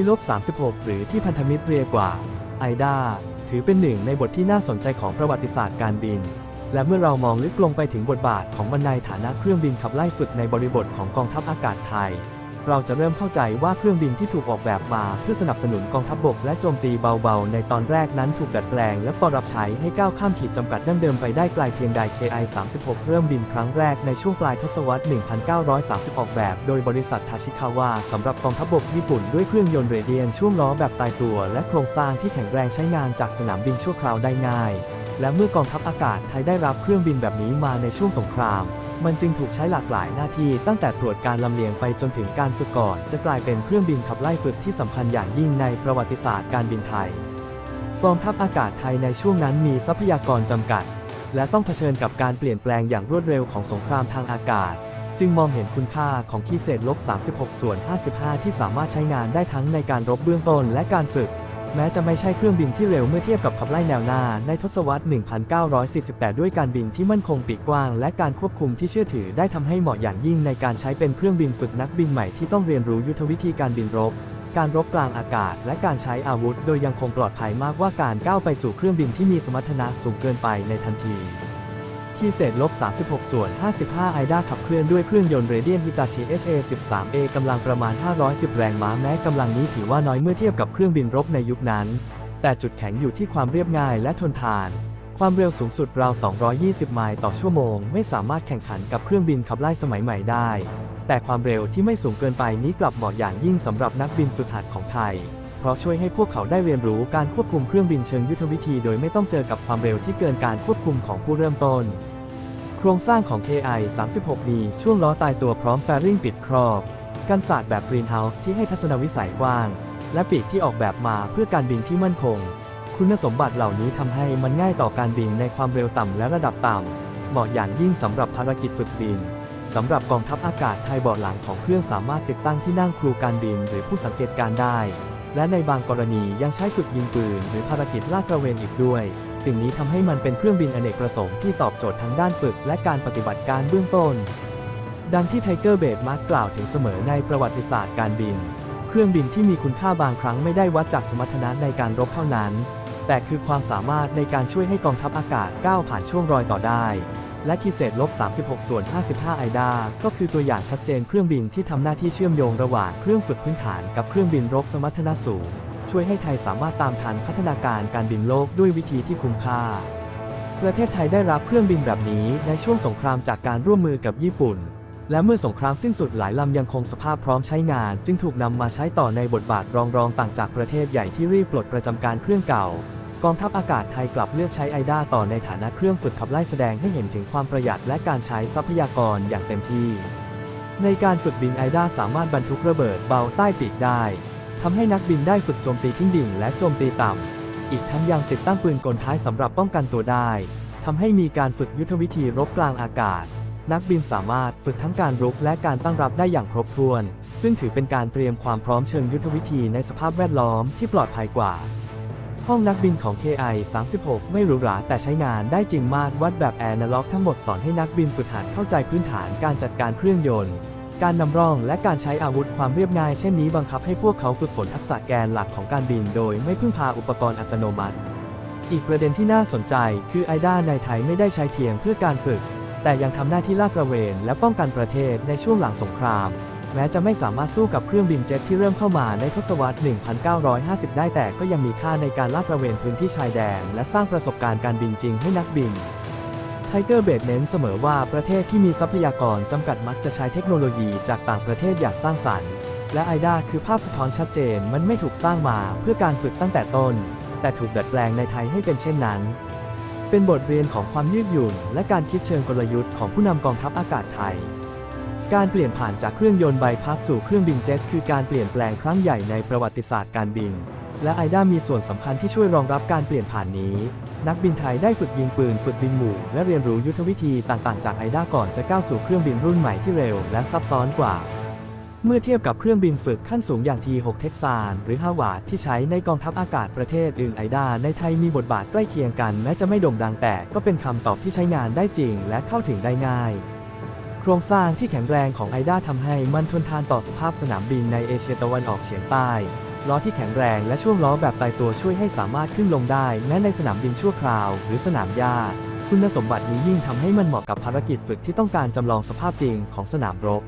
ีลบ 36 หรือที่พันธมิตรเรียกว่า ไอดาถือเป็นหนึ่งในบทที่น่าสนใจของประวัติศาสตร์การบิน และเมื่อเรามองลึกลงไปถึงบทบาทของมันในฐานะเครื่องบินขับไล่ฝึกในบริบทของกองทัพอากาศไทย เราจะเริ่มเข้าใจว่าเครื่องบินที่ถูกออกแบบมาเพื่อสนับสนุนกองทัพบกและโจมตีเบาๆ ในตอนแรกนั้นถูกดัดแปลง และปรับใช้ให้ก้าวข้ามขีดจำกัดดั้งเดิมไปได้ไกลเพียงใด KI-36 เริ่มบินครั้งแรกในช่วงปลายทศวรรษ 1930 ออกแบบ โดยบริษัททาชิคาวะสำหรับกองทัพบกญี่ปุ่นด้วยเครื่องยนต์เรเดียนช่วงล้อแบบตายตัว และโครงสร้างที่แข็งแรงใช้งานจากสนามบินชั่วคราวได้ง่าย และเมื่อกองทัพอากาศไทยได้รับเครื่องบินแบบนี้มาในช่วงสงคราม มันจึงถูกใช้หลากหลายหน้าที่ตั้งแต่ตรวจการลำเลียงไปจนถึงการฝึกก่อน จะกลายเป็นเครื่องบินขับไล่ฝึกที่สำคัญอย่างยิ่งในประวัติศาสตร์การบินไทย กองทัพอากาศไทยในช่วงนั้นมีทรัพยากรจำกัด และต้องเผชิญกับการเปลี่ยนแปลงอย่างรวดเร็วของสงครามทางอากาศ จึงมองเห็นคุณค่าของขีเศษลบ 36 ส่วน 55 ที่สามารถใช้งานได้ทั้งในการรบเบื้องต้นและการฝึก แม้จะไม่ใช่เครื่องบินที่เร็วเมื่อเทียบกับขับไล่แนวหน้าในทศวรรษ 1948 ด้วยการบินที่มั่นคงปีกกว้าง และการควบคุมที่เชื่อถือได้ทำให้เหมาะอย่างยิ่งในการใช้เป็นเครื่องบินฝึกนักบินใหม่ที่ต้องเรียนรู้ยุทธวิธีการบินรบ การรบกลางอากาศ และการใช้อาวุธ โดยยังคงปลอดภัยมากกว่าการก้าวไปสู่เครื่องบินที่มีสมรรถนะสูงเกินไปในทันที ที่เศษลบ 36 ส่วน 55 ไอด้าขับเคลื่อนด้วยเครื่องยนต์เรเดียนฮิตาชิ HA13A กำลังประมาณ 510 แรงม้าแม้กำลังนี้ถือว่าน้อยเมื่อเทียบกับเครื่องบินรบในยุคนั้น แต่จุดแข็งอยู่ที่ความเรียบง่ายและทนทาน ความเร็วสูงสุดราว 220 ไมล์ต่อชั่วโมง ไม่สามารถแข่งขันกับเครื่องบินขับไล่สมัยใหม่ได้ แต่ความเร็วที่ไม่สูงเกินไปนี้กลับเหมาะอย่างยิ่งสำหรับนักบินฝึกหัดของไทยเพราะช่วยให้พวกเขาได้เรียนรู้การควบคุมเครื่องบินเชิงยุทธวิธี โดยไม่ต้องเจอกับความเร็วที่เกินการควบคุมของผู้เริ่มต้น โครงสร้างของ KI 36มีช่วงล้อตายตัวพร้อมแฟริ่งปิดครอบ กันศาสตร์แบบกรีนเฮาส์ที่ให้ทัศนวิสัยกว้าง และปีกที่ออกแบบมาเพื่อการบินที่มั่นคง คุณสมบัติเหล่านี้ทำให้มันง่ายต่อการบินในความเร็วต่ำและระดับต่ำ เหมาะอย่างยิ่งสำหรับภารกิจฝึกบินสำหรับกองทัพอากาศไทยเบาะหลังของเครื่องสามารถติดตั้งที่นั่งครูการบินหรือผู้สังเกตการได้ และในบางกรณียังใช้ฝึกยิงปืนหรือภารกิจลาดตระเวนอีกด้วย สิ่งนี้ทำให้มันเป็นเครื่องบินอเนกประสงค์ที่ตอบโจทย์ทั้งด้านฝึกและการปฏิบัติการเบื้องต้น ดังที่ไทเกอร์เบดมักกล่าวถึงเสมอในประวัติศาสตร์การบิน เครื่องบินที่มีคุณค่าบางครั้งไม่ได้วัดจากสมรรถนะในการรบเท่านั้น แต่คือความสามารถในการช่วยให้กองทัพอากาศก้าวผ่านช่วงรอยต่อได้ และคีเศษลบ 36 ส่วน 55ไอดาก็คือตัวอย่างชัดเจนเครื่องบินที่ทำหน้าที่เชื่อมโยงระหว่างเครื่องฝึกพื้นฐานกับเครื่องบินรบสมรรถนะสูง ช่วยให้ไทยสามารถตามทันพัฒนาการการบินโลกด้วยวิธีที่คุ้มค่า ประเทศไทยได้รับเครื่องบินแบบนี้ในช่วงสงครามจากการร่วมมือกับญี่ปุ่น และเมื่อสงครามสิ้นสุดหลายลำยังคงสภาพพร้อมใช้งาน จึงถูกนำมาใช้ต่อในบทบาทรองรองต่างจากประเทศใหญ่ที่รีบปลดประจำการเครื่องเก่า กองทัพอากาศไทยกลับเลือกใช้ไอด้าต่อในฐานะเครื่องฝึกขับไล่แสดงให้เห็นถึงความประหยัดและการใช้ทรัพยากรอย่างเต็มที่ ในการฝึกบินไอด้าสามารถบรรทุกระเบิดเบาใต้ปีกได้ทำให้นักบินได้ฝึกโจมตีทิ้งดิ่งและโจมตีต่ำอีกทั้งยังติดตั้งปืนกลท้ายสำหรับป้องกันตัวได้ทำให้มีการฝึกยุทธวิธีรบกลางอากาศ นักบินสามารถฝึกทั้งการรุกและการตั้งรับได้อย่างครบถ้วน ซึ่งถือเป็นการเตรียมความพร้อมเชิงยุทธวิธีในสภาพแวดล้อมที่ปลอดภัยกว่า ห้องนักบินของ KI 36 ไม่หรูหราแต่ใช้งานได้จริงมากวัดแบบแอนาล็อกทั้งหมดสอนให้นักบินฝึกหัดเข้าใจพื้นฐานการจัดการเครื่องยนต์ การนำร่องและการใช้อาวุธความเรียบง่ายเช่นนี้บังคับให้พวกเขาฝึกฝนทักษะแกนหลักของการบินโดยไม่พึ่งพาอุปกรณ์อัตโนมัติ อีกประเด็นที่น่าสนใจคือไอด้าในไทยไม่ได้ใช้เพียงเพื่อการฝึก แต่ยังทำหน้าที่ลาดตระเวนและป้องกันประเทศในช่วงหลังสงคราม แม้จะไม่สามารถสู้กับเครื่องบินเจ็ตที่เริ่มเข้ามาในทศวรรษ 1950 ได้แต่ก็ยังมีค่าในการลาดตระเวนพื้นที่ชายแดน และสร้างประสบการณ์การบินจริงให้นักบินไทเกอร์เบดเน้นเสมอว่าประเทศที่มีทรัพยากรจำกัดมักจะใช้เทคโนโลยีจากต่างประเทศอย่างสร้างสรรค์ และไอด้าคือภาพสะท้อนชัดเจนมันไม่ถูกสร้างมาเพื่อการฝึกตั้งแต่ต้น แต่ถูกดัดแปลงในไทยให้เป็นเช่นนั้น เป็นบทเรียนของความยืดหยุ่น และการคิดเชิงกลยุทธ์ของผู้นำกองทัพอากาศไทย การเปลี่ยนผ่านจากเครื่องยนต์ใบพัดสู่เครื่องบินเจ็ตคือการเปลี่ยนแปลงครั้งใหญ่ในประวัติศาสตร์การบิน และไอด้ามีส่วนสำคัญที่ช่วยรองรับการเปลี่ยนผ่านนี้ นักบินไทยได้ฝึกยิงปืนฝึกบินหมู่ และเรียนรู้ยุทธวิธีต่างๆจากไอด้าก่อนจะก้าวสู่เครื่องบินรุ่นใหม่ที่เร็วและซับซ้อนกว่า เมื่อเทียบกับเครื่องบินฝึกขั้นสูงอย่าง T6 เท็กซานหรือฮาวาดที่ใช้ในกองทัพอากาศประเทศอื่นไอด้าในไทยมีบทบาทใกล้เคียงกันแม้จะไม่โด่งดังแต่ก็เป็นคำตอบที่ใช้งานได้จริง และเข้าถึงได้ง่าย โครงสร้างที่แข็งแรงของไอด้าทำให้มันทนทานต่อสภาพสนามบินในเอเชียตะวันออกเฉียงใต้ล้อที่แข็งแรงและช่วงล้อแบบตายตัวช่วยให้สามารถขึ้นลงได้แม้ในสนามบินชั่วคราว หรือสนามหญ้าคุณสมบัตินี้ยิ่งทำให้มันเหมาะกับภารกิจฝึกที่ต้องการจำลองสภาพจริงของสนามรบ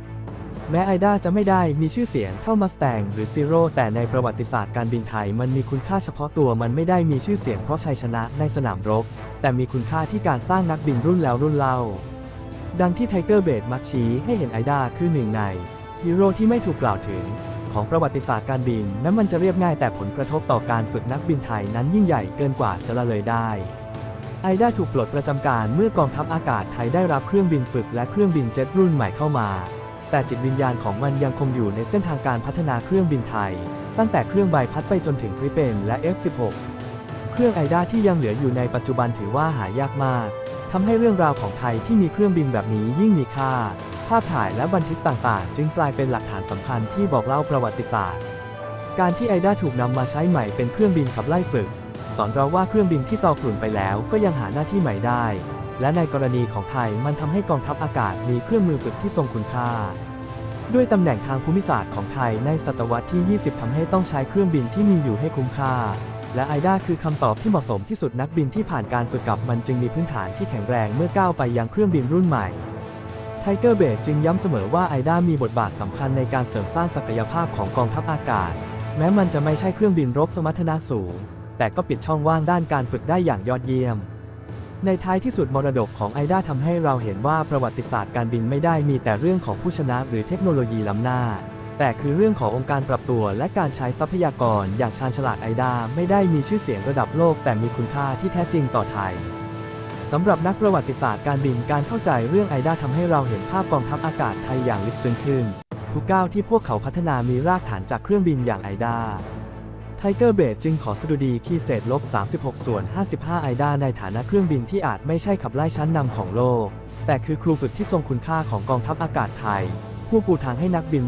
แม้ไอด้าจะไม่ได้มีชื่อเสียงเท่ามัสแตงหรือซีโร่แต่ในประวัติศาสตร์การบินไทยมันมีคุณค่าเฉพาะตัวมันไม่ได้มีชื่อเสียงเพราะชัยชนะในสนามรบ แต่มีคุณค่าที่การสร้างนักบินรุ่นแล้วรุ่นเล่า ดังที่ไทเกอร์เบดมักชี้ให้เห็นไอด้าคือหนึ่งในฮีโร่ที่ไม่ถูกกล่าวถึงของประวัติศาสตร์การบินแม้มันจะเรียบง่ายแต่ผลกระทบต่อการฝึกนักบินไทยนั้นยิ่งใหญ่เกินกว่าจะละเลยได้ ไอด้าถูกปลดประจำการเมื่อกองทัพอากาศไทยได้รับเครื่องบินฝึกและเครื่องบินเจ็ตรุ่นใหม่เข้ามา แต่จิตวิญญาณของมันยังคงอยู่ในเส้นทางการพัฒนาเครื่องบินไทย ตั้งแต่เครื่องใบพัดไปจนถึงกริเปนและ F16 เครื่องไอด้าที่ยังเหลืออยู่ในปัจจุบันถือว่าหายากมาก ทำให้เรื่องราวของไทยที่มีเครื่องบินแบบนี้ยิ่งมีค่า ภาพถ่ายและบันทึกต่างๆ จึงกลายเป็นหลักฐานสำคัญที่บอกเล่าประวัติศาสตร์ การที่ไอด้าถูกนำมาใช้ใหม่เป็นเครื่องบินขับไล่ฝึก สอนเราว่าเครื่องบินที่ตอกลุ่นไปแล้วก็ยังหาหน้าที่ใหม่ได้ และในกรณีของไทยมันทำให้กองทัพอากาศมีเครื่องมือฝึกที่ทรงคุณค่า ด้วยตำแหน่งทางภูมิศาสตร์ของไทยในศตวรรษที่ 20ทำให้ต้องใช้เครื่องบินที่มีอยู่ให้คุ้มค่า และไอด้าคือคำตอบที่เหมาะสมที่สุดนักบินที่ผ่านการฝึกกับมันจึงมีพื้นฐานที่แข็งแรงเมื่อก้าวไปยังเครื่องบินรุ่นใหม่ไทเกอร์เบดจึงย้ำเสมอว่าไอด้ามีบทบาทสำคัญในการเสริมสร้างศักยภาพของกองทัพอากาศ แม้มันจะไม่ใช่เครื่องบินรบสมรรถนะสูง แต่ก็ปิดช่องว่างด้านการฝึกได้อย่างยอดเยี่ยม ในท้ายที่สุดมรดกของไอด้าทำให้เราเห็นว่าประวัติศาสตร์การบินไม่ได้มีแต่เรื่องของผู้ชนะหรือเทคโนโลยีล้ำหน้า แต่คือเรื่องขององค์การปรับตัวและการใช้ทรัพยากรอย่างชาญฉลาดไอด้าไม่ได้มีชื่อเสียงระดับโลก แต่มีคุณค่าที่แท้จริงต่อไทยสำหรับนักประวัติศาสตร์การบินการเข้าใจเรื่องไอด้าทำให้เราเห็นภาพกองทัพอากาศไทยอย่างลึกซึ้งขึ้น ทุกก้าวที่พวกเขาพัฒนามีรากฐานจากเครื่องบินอย่างไอด้าไทเกอร์เบดจึงขอสดุดีคีเศษลบ 36 ส่วน 55 ไอด้าในฐานะเครื่องบินที่อาจไม่ใช่ขับไล่ชั้นนำของโลก แต่คือครูฝึกที่ทรงคุณค่าของกองทัพอากาศไทย ผู้ปูทางให้นักบิน